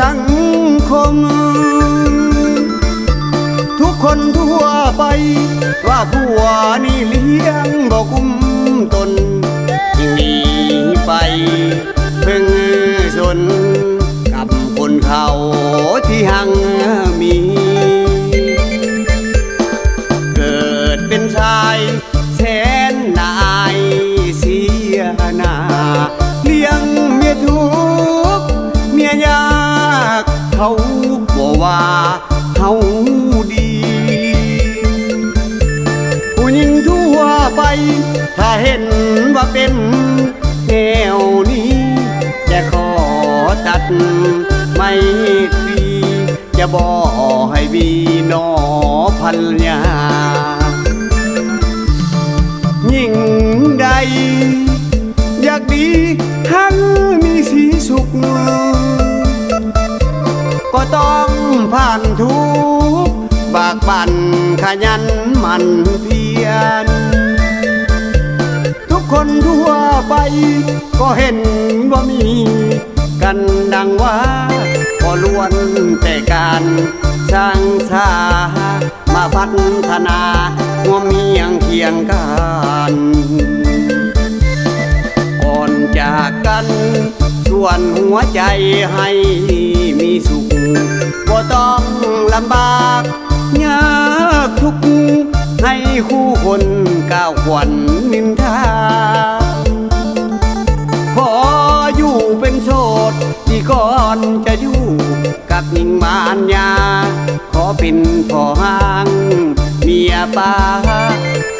สังคม ทุกคนทั่วไป ว่าผัวนี่เลี้ยงบอกคุ้มตนยิ่งหนีไป เพิ่งสนกับคนเขาที่หังมี เกิดเป็นชายแสนนายเสียนา เขาบอกว่าเขาดี ผู้หญิงทั่วไป ถ้าเห็นว่าเป็นแนวนี้ จะขอตัดไม่ตรีจะบอกให้บีนอพันยายิ่งใด ผ่านทุกบากบั่นขยันหมันเพียร ทุกคนทั่วไปก็เห็นว่ามี กันดังว่าก็ล้วนแต่การสร้างสามาพัฒนาหัวเมียงเคียงกันก่อนจากกัน ส่วนหัวใจให้มีสุข ก็ต้องลำบากยากทุกข์ให้คู่คนก้าวขวัญนินทา ขออยู่เป็นโสดที่ก่อนจะอยู่กับหญิงมารยา ขอเป็นพ่อห้างเมียป้า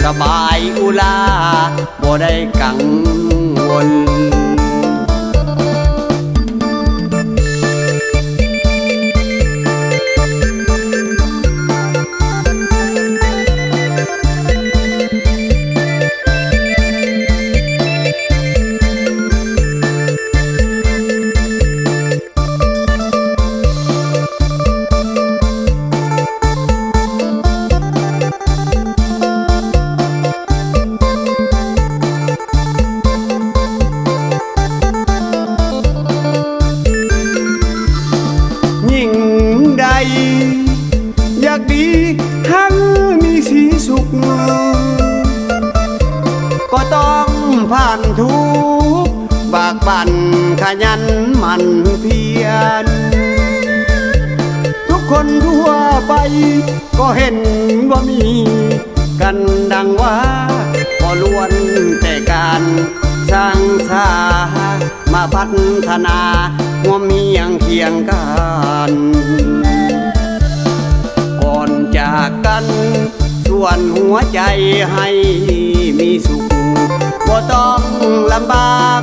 สบายอุลาบ่ได้กังวล อยากดีทั้งมีสีสุข ก็ต้องผ่านทุกบากบั่นขยันหมันเพียร ทุกคนทั่วไปก็เห็นว่ามี กันดังว่าก็ล้วนแต่การสร้างสามาพัฒนาหัวมีอย่างเคียงกัน จากกัน ส่วนหัวใจให้มีสุขก็ต้องลำบาก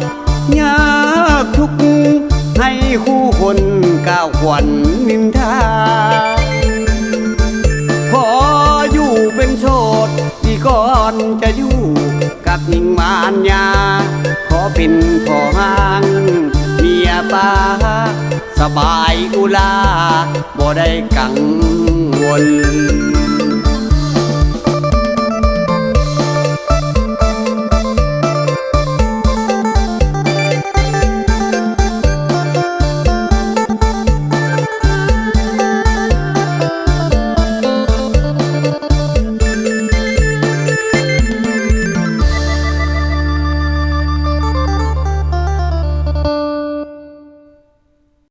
ยากทุกข์ให้คู่คนก้าวขวัญนินทาขออยู่เป็นโสดที่ก่อนจะอยู่กับหญิงมารยา ขอเป็นพ่อห้างเมียป้าสบายอุลาบ่ได้กังวล